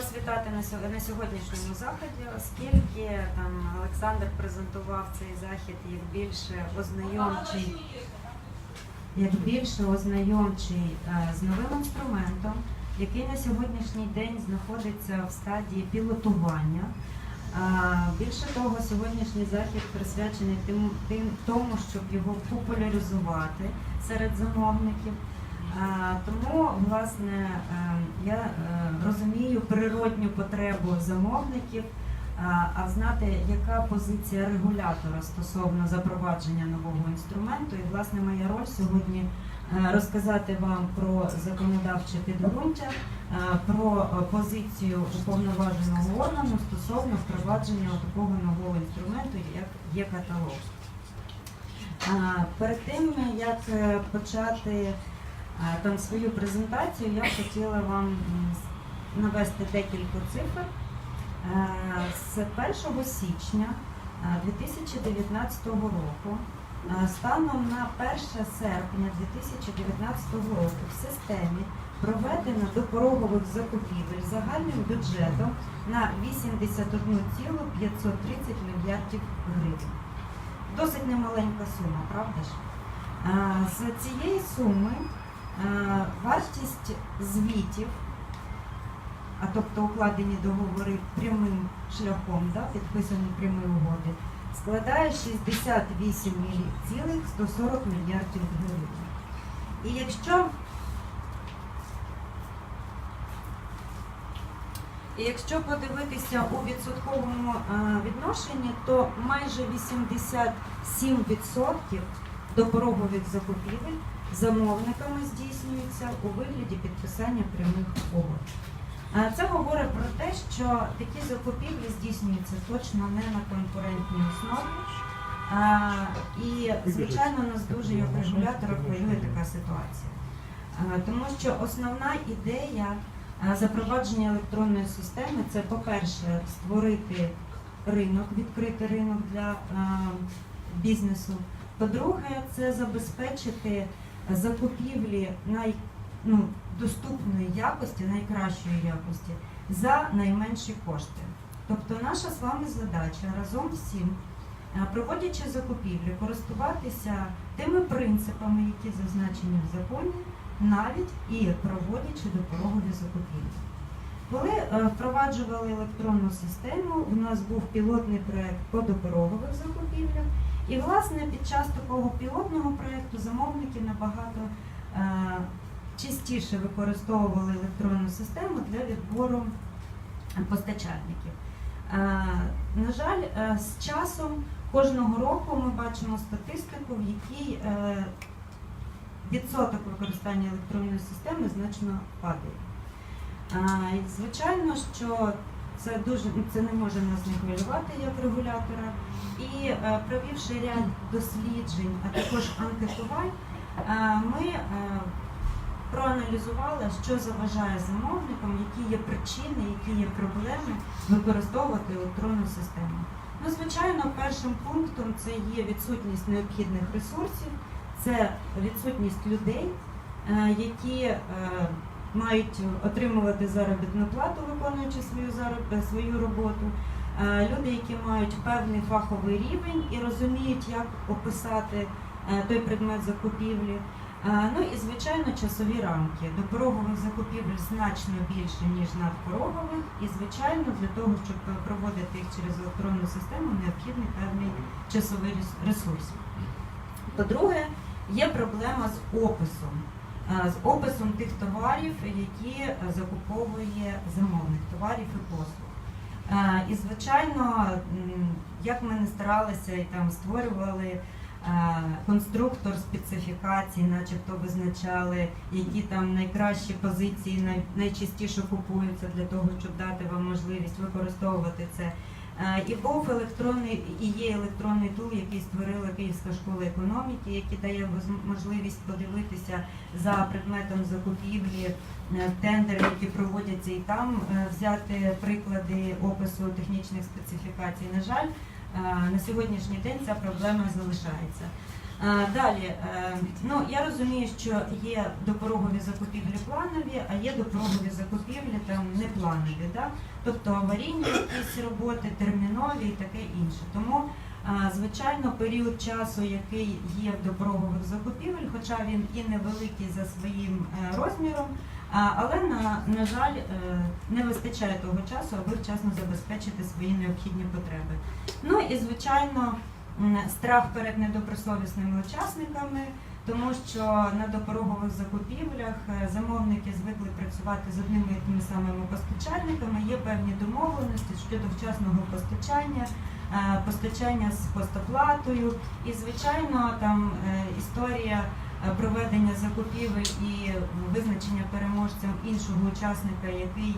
вас вітати на сьогоднішньому заході, оскільки там Олександр презентував цей захід як більше ознайомчий, як більше ознайомчий е, з новим інструментом, який на сьогоднішній день знаходиться в стадії пілотування. Е, Більше того, сьогоднішній захід присвячений тим, тим тому, щоб його популяризувати серед замовників. Тому, власне, е, я е, розумію природню потребу замовників, а знати, яка позиція регулятора стосовно запровадження нового інструменту. І, власне, моя роль сьогодні е, розказати вам про законодавче підґрунтя, про позицію уповноваженого органу стосовно впровадження такого нового інструменту, як є каталог. Перед тим, як почати там свою презентацію я хотіла вам навести декілька цифр. Е, З 1 січня е, 2019 року е, станом на 1 серпня 2019 року в системі проведено допорогових закупівель загальним бюджетом на 81,530 мільярдів гривень. Досить немаленька сума, правда ж? Е, З цієї суми Е, Вартість звітів, а тобто укладені договори прямим шляхом, да, підписані прямі угоди, складає 68,140 мільярдів гривень. І якщо І якщо подивитися у відсотковому е, відношенні, то майже 87% допорогових закупівель замовниками здійснюється у вигляді підписання прямих угод. Це говорить про те, що такі закупівлі здійснюються точно не на конкурентній основі. І, звичайно, нас дуже як регулятора хвилює така ситуація. Тому що основна ідея запровадження електронної системи це, по-перше, створити ринок, відкрити ринок для бізнесу. По-друге, це забезпечити закупівлі най, ну, доступної якості, найкращої якості за найменші кошти. Тобто наша з вами задача разом всім, е, проводячи закупівлі, користуватися тими принципами, які зазначені в законі, навіть і проводячи допорогові закупівлі. Коли е, впроваджували електронну систему, у нас був пілотний проект по допорогових закупівлях. І, власне, під час такого пілотного проєкту замовники набагато е, частіше використовували електронну систему для відбору постачальників. Е, на жаль, е, з часом кожного року ми бачимо статистику, в якій відсоток використання електронної системи значно падає. Звичайно, що це дуже це не може нас не хвилювати як регулятора. І е, провівши ряд досліджень, а також анкетувань, е, ми е, проаналізували, що заважає замовникам, які є причини, які є проблеми використовувати електронну систему. Ну, звичайно, першим пунктом це є відсутність необхідних ресурсів, це відсутність людей, які мають отримувати заробітну плату, виконуючи свою зароб... свою роботу. Е, Люди, які мають певний фаховий рівень і розуміють, як описати е, той предмет закупівлі. Е, Ну і звичайно часові рамки. До порогових закупівель значно більше, ніж надпорогових. І звичайно, для того, щоб проводити їх через електронну систему, необхідний певний часовий ресурс. По-друге, є проблема з описом. Е, З описом тих товарів, які е, закуповує замовник, товарів і послуг. Е, І звичайно, як ми не старалися і там створювали конструктор специфікацій, начебто визначали, які там найкращі позиції найчастіше купуються для того, щоб дати вам можливість використовувати це. Е, І був електронний і є електронний тул, який створила Київська школа економіки, який дає можливість подивитися за предметом закупівлі е, тендери, які проводяться, і там е, взяти приклади опису технічних специфікацій. На жаль, на сьогоднішній день ця проблема залишається. Е, Далі, е, ну я розумію, що є допорогові закупівлі планові, а є допорогові закупівлі там не планові, да? тобто аварійні якісь роботи, термінові і таке інше. Тому, е, звичайно, період часу, який є в допорогових закупівель, хоча він і невеликий за своїм розміром, але на, на жаль, не вистачає того часу, аби вчасно забезпечити свої необхідні потреби. Ну і звичайно. Страх перед недобросовісними учасниками, тому що на допорогових закупівлях е, замовники звикли працювати з одними і тими самими постачальниками. Є певні домовленості щодо вчасного постачання, е, постачання з постоплатою. І, звичайно, там е, історія проведення закупівель і визначення переможцем іншого учасника, який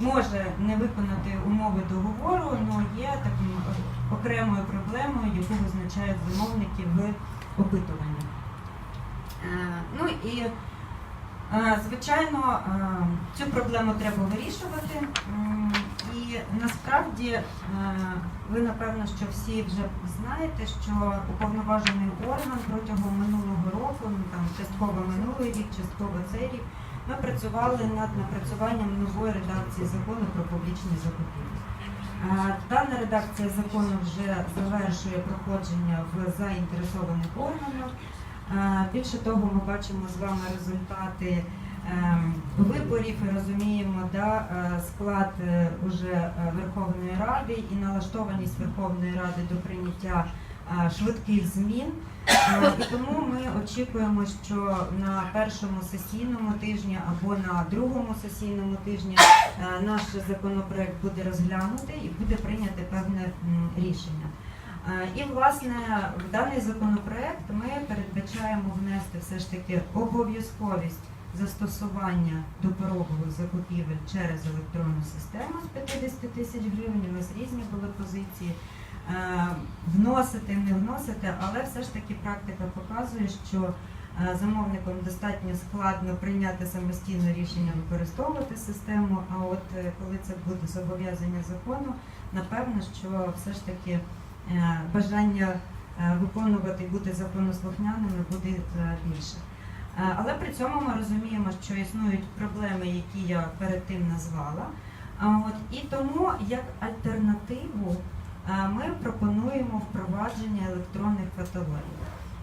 може не виконати умови договору, але є таким окремою проблемою, яку визначають замовники в опитуванні. Е, Ну і е, звичайно е, цю проблему треба вирішувати. І насправді ви напевно, що всі вже знаєте, що уповноважений орган протягом минулого року, ну там частково минулий рік, частково цей рік, ми працювали над напрацюванням нової редакції закону про публічні закупівлі. Дана редакція закону вже завершує проходження в заінтересованих органах. Більше того, ми бачимо з вами результати ем, виборів і розуміємо да, е, склад е, уже е, Верховної Ради і налаштованість Верховної Ради до прийняття швидких змін. Е, І тому ми очікуємо, що на першому сесійному тижні або на другому сесійному тижні е, наш законопроект буде розглянутий і буде прийняте певне рішення. Е, І власне в даний законопроект ми передбачаємо внести все ж таки обов'язковість застосування допорогових закупівель через електронну систему з 50 тисяч гривень. У нас різні були позиції. Е, Вносити, не вносити, але все ж таки практика показує, що е, замовникам достатньо складно прийняти самостійне рішення використовувати систему. А от е, коли це буде зобов'язання закону, напевно, що все ж таки бажання виконувати і бути законослухняними буде більше. Але при цьому ми розуміємо, що існують проблеми, які я перед тим назвала. От і тому як альтернативу ми пропонуємо впровадження електронних каталогів.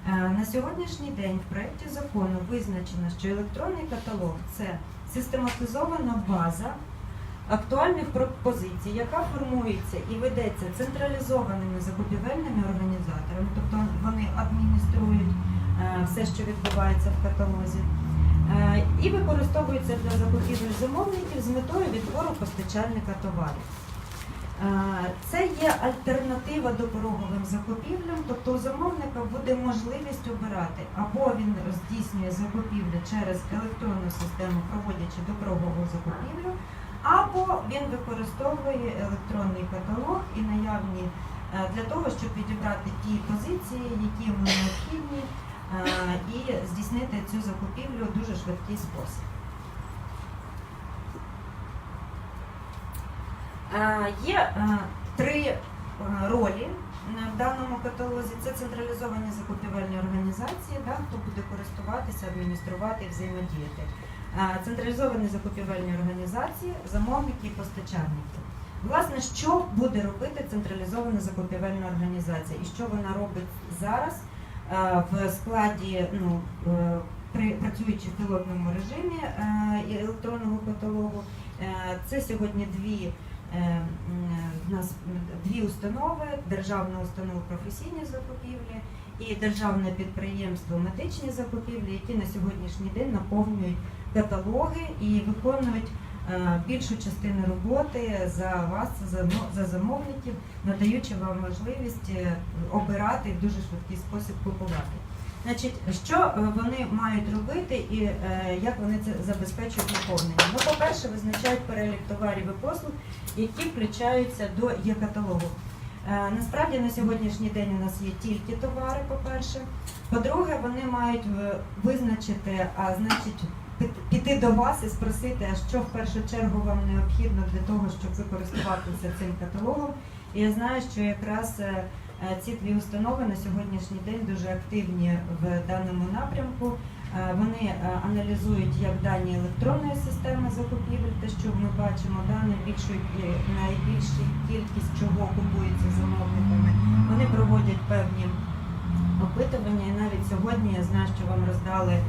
Е, На сьогоднішній день в проєкті закону визначено, що електронний каталог це систематизована база актуальних пропозицій, яка формується і ведеться централізованими закупівельними організаторами, тобто вони адмініструють е, все, що відбувається в каталозі, е, і використовується для закупівель замовників з метою відбору постачальника товарів. Це є альтернатива допороговим закупівлям, тобто у замовника буде можливість обирати або він здійснює закупівлю через електронну систему, проводячи допорогову закупівлю, або він використовує електронний каталог і наявні е, для того, щоб підібрати ті позиції, які йому необхідні, е, і здійснити цю закупівлю в дуже швидкий спосіб. Є е, три е, ролі в даному каталозі. Це централізовані закупівельні організації, да, хто буде користуватися, адмініструвати і взаємодіяти. Централізовані закупівельні організації, замовники і постачальники. Власне, що буде робити централізована закупівельна організація і що вона робить зараз е, в складі, ну, при працюючи в пілотному режимі електронного каталогу. Це сьогодні дві в нас дві установи: державна установа професійні закупівлі і державне підприємство медичні закупівлі, які на сьогоднішній день наповнюють каталоги і виконують е, більшу частину роботи за вас, за, замовників, надаючи вам можливість е, обирати в дуже швидкий спосіб купувати. Значить, що е, вони мають робити і е, як вони це забезпечують наповнення? Ну, по-перше, визначають перелік товарів і послуг, які включаються до є-каталогу. Е, Насправді на сьогоднішній день у нас є тільки товари, по-перше. По-друге, вони мають визначити, а значить, піт- піти до вас і спросити, що в першу чергу вам необхідно для того, щоб ви користуватися цим каталогом. І я знаю, що якраз Ці дві установи на сьогоднішній день дуже активні в даному напрямку. Е, Вони е, аналізують як дані електронної системи закупівель, те, що ми бачимо, да, найбільшу, е, найбільшу кількість чого купується замовниками. Вони проводять певні опитування, і навіть сьогодні я знаю, що вам роздали е,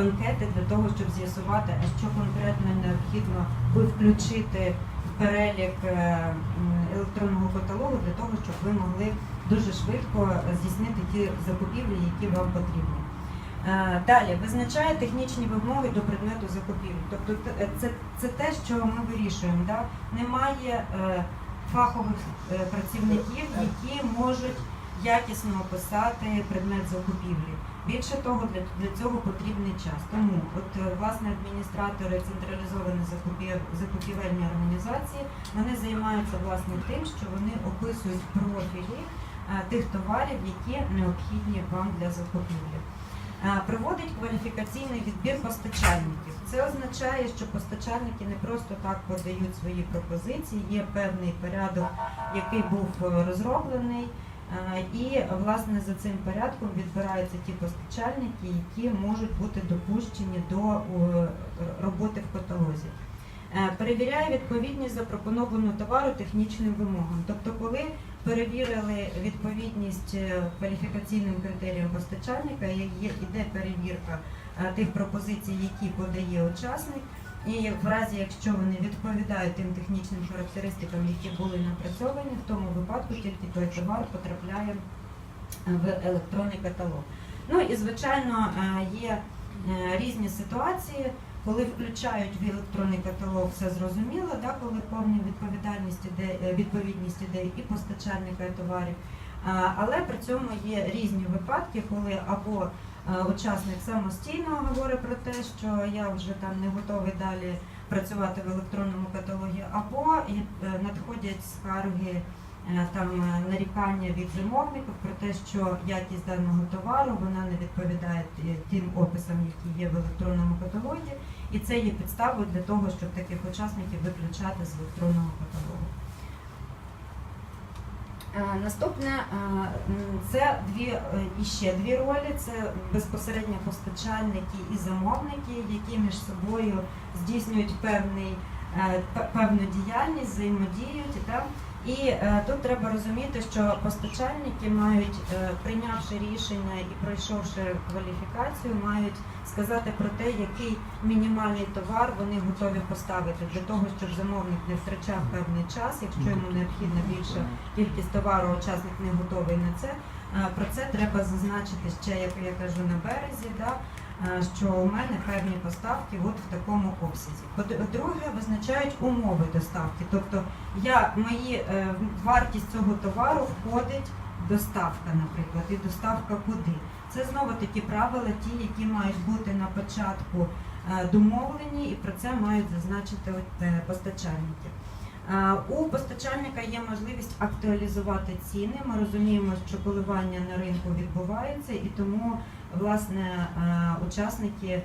анкети для того, щоб з'ясувати, що конкретно необхідно ви включити перелік е, електронного каталогу для того, щоб ви могли дуже швидко здійснити ті закупівлі, які вам потрібні. Е, Далі визначає технічні вимоги до предмету закупівлі. Тобто це, це те, що ми вирішуємо. Да? Немає е, фахових е, працівників, які можуть якісно описати предмет закупівлі. Більше того, для, для цього потрібний час. Тому от е, власне адміністратори централізовані закупів- закупівельні організації вони займаються власне тим, що вони описують профілі е, тих товарів, які необхідні вам для закупівлі. Е, Проводить кваліфікаційний відбір постачальників. Це означає, що постачальники не просто так подають свої пропозиції, є певний порядок, який був розроблений. Е, І власне за цим порядком відбираються ті постачальники, які можуть бути допущені до е, роботи в каталозі. Е, Перевіряє відповідність запропонованого товару технічним вимогам. Тобто, коли перевірили відповідність кваліфікаційним критеріям постачальника, є- іде перевірка тих пропозицій, які подає учасник. І в разі, якщо вони відповідають тим технічним характеристикам, які були напрацьовані, в тому випадку тільки той товар потрапляє в електронний каталог. Ну і звичайно е, є е, різні ситуації, коли включають в електронний каталог, все зрозуміло, да, коли повна відповідальність іде, е, відповідність іде і постачальника і товарів. Але при цьому є різні випадки, коли або учасник самостійно говорить про те, що я вже там не готовий далі працювати в електронному каталогі, або е, надходять скарги е, там е, нарікання від замовників про те, що якість даного товару вона не відповідає тим описам, які є в електронному каталогі, і це є підставою для того, щоб таких учасників виключати з електронного каталогу. Е, Наступне е, це дві е, іще дві ролі: це безпосередньо постачальники і замовники, які між собою здійснюють певний певну діяльність, взаємодіють. Да? І е, тут треба розуміти, що постачальники мають, е, прийнявши рішення і пройшовши кваліфікацію, мають сказати про те, який мінімальний товар вони готові поставити для того, щоб замовник не втрачав певний час, якщо йому необхідна більша кількість товару, учасник не готовий на це. Е, Про це треба зазначити ще, як я кажу, на березі, да, що у мене певні поставки от в такому обсязі. По-друге, визначають умови доставки. Тобто я мої е, вартість цього товару входить доставка, наприклад, і доставка куди. Це знову такі правила, ті, які мають бути на початку е, домовлені, і про це мають зазначити е, постачальники. Е, У постачальника є можливість актуалізувати ціни. Ми розуміємо, що коливання на ринку відбувається, і тому власне е, учасники, е,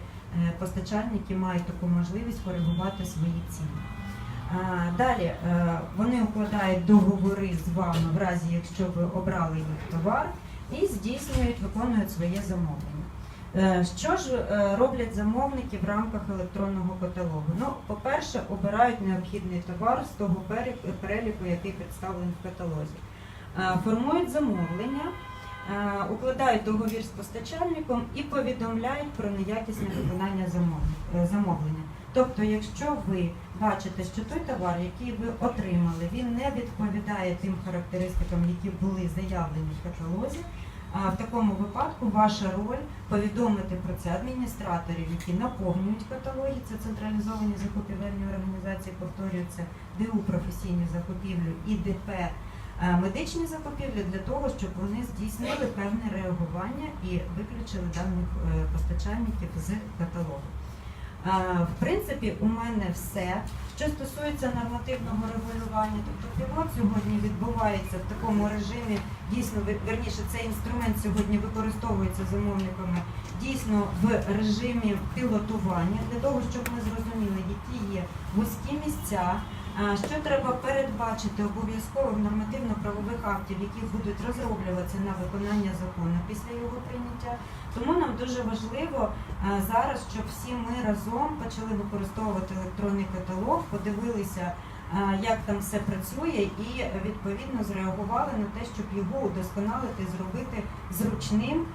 постачальники мають таку можливість коригувати свої ціни. Е, Далі вони укладають договори з вами в разі, якщо ви обрали їх товар, і здійснюють, виконують своє замовлення. Що ж роблять замовники в рамках електронного каталогу? Ну, по-перше, обирають необхідний товар з того переліку, який представлений в каталозі. Формують замовлення, укладають договір з постачальником і повідомляють про неякісне виконання замовлення- е. Тобто, якщо ви бачите, що той товар, який ви отримали, він не відповідає тим характеристикам, які були заявлені в каталозі, в такому випадку ваша роль повідомити про це адміністраторів, які наповнюють каталоги, це централізовані закупівельні організації, повторюються ДУ професійні закупівлі і ДП е, медичні закупівлі для того, щоб вони здійснили певне реагування і виключили даних е, постачальників з каталогу. Е, В принципі, у мене все. Що стосується нормативного регулювання, тобто пілот сьогодні відбувається в такому режимі, дійсно, верніше, цей інструмент сьогодні використовується замовниками дійсно в режимі пілотування для того, щоб ми зрозуміли, які є вузькі місця, Що треба передбачити обов'язково в нормативно-правових актів, які будуть розроблюватися на виконання закону після його прийняття. Тому нам дуже важливо зараз, щоб всі ми разом почали використовувати електронний каталог, подивилися, як там все працює, і відповідно зреагували на те, щоб його удосконалити, зробити зручним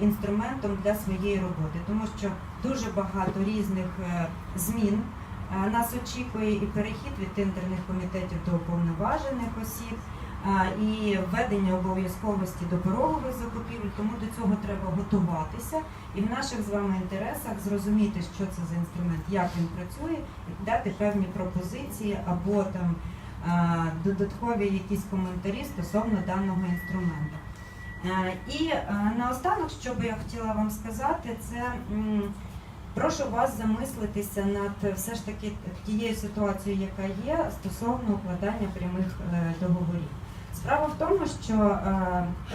інструментом для своєї роботи, тому що дуже багато різних е, змін. Е, Нас очікує і перехід від тендерних комітетів до уповноважених осіб, е, і введення обов'язковості до порогових закупівель, тому до цього треба готуватися і в наших з вами інтересах зрозуміти, що це за інструмент, як він працює, і дати певні пропозиції або там е, додаткові якісь коментарі стосовно даного інструменту. І наостанок, що би я хотіла вам сказати, це прошу вас замислитися над все ж таки тією ситуацією, яка є стосовно укладання прямих е, договорів. Справа в тому, що е,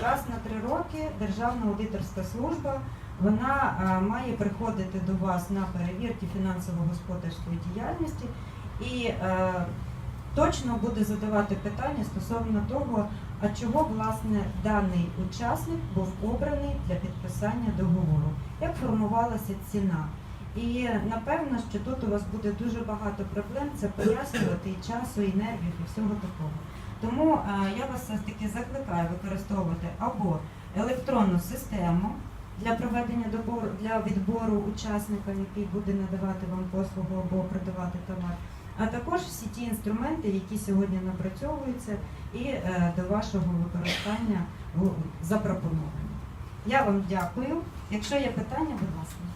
раз на три роки Державна аудиторська служба вона е, має приходити до вас на перевірки фінансово-господарської діяльності і е, точно буде задавати питання стосовно того, а чого власне даний учасник був обраний для підписання договору, як формувалася ціна. І напевно, що тут у вас буде дуже багато проблем це пояснювати і часу, і нервів, і всього такого. Тому е, я вас все таки закликаю використовувати або електронну систему для проведення добору для відбору учасника, який буде надавати вам послугу або продавати товар, а також всі ті інструменти, які сьогодні напрацьовуються і е, до вашого використання запропоновані. Я вам дякую. Якщо є питання, будь ласка.